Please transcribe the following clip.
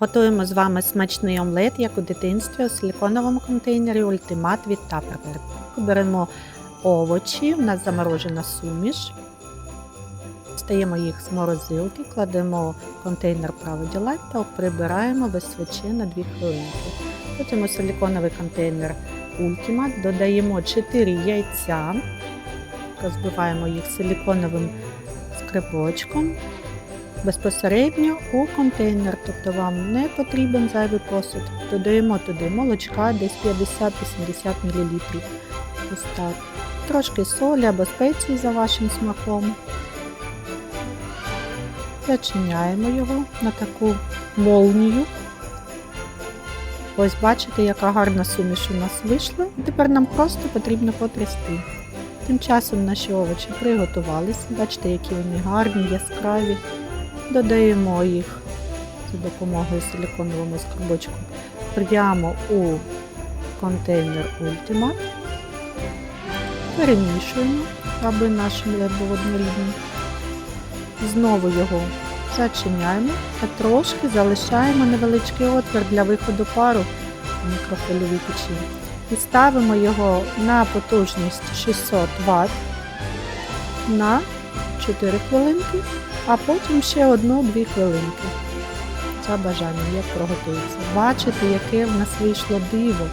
Готуємо з вами смачний омлет, як у дитинстві, у силиконовому контейнері Ультимат від Tupperware. Беремо овочі, у нас заморожена суміш. Стаємо їх з морозилки, кладемо в контейнер правий та прибираємо без свечі на 2 хвилинки. Потім у силиконовий контейнер Ultimate додаємо 4 яйця, розбиваємо їх силиконовим скрипочком безпосередньо у контейнер, тобто вам не потрібен зайвий посуд. Додаємо туди молочка, десь 50-80 мл. Ось так. Трошки солі або спеції за вашим смаком. Зачиняємо його на таку молнію. Ось бачите, яка гарна суміш у нас вийшла. Тепер нам просто потрібно потрясти. Тим часом наші овочі приготувалися. Бачите, які вони гарні, яскраві. Додаємо їх за допомогою силиконового скарбочку прямо у контейнер Ultimate. Перемішуємо, аби наш омлет був однорідний. Знову його зачиняємо та трошки залишаємо невеличкий отвір для виходу пару в мікрохвильовій печі. І ставимо його на потужність 600 Вт на 4 хвилинки, а потім ще 1-2 хвилинки. Це бажання як проготується. Бачите, яке в нас вийшло диво.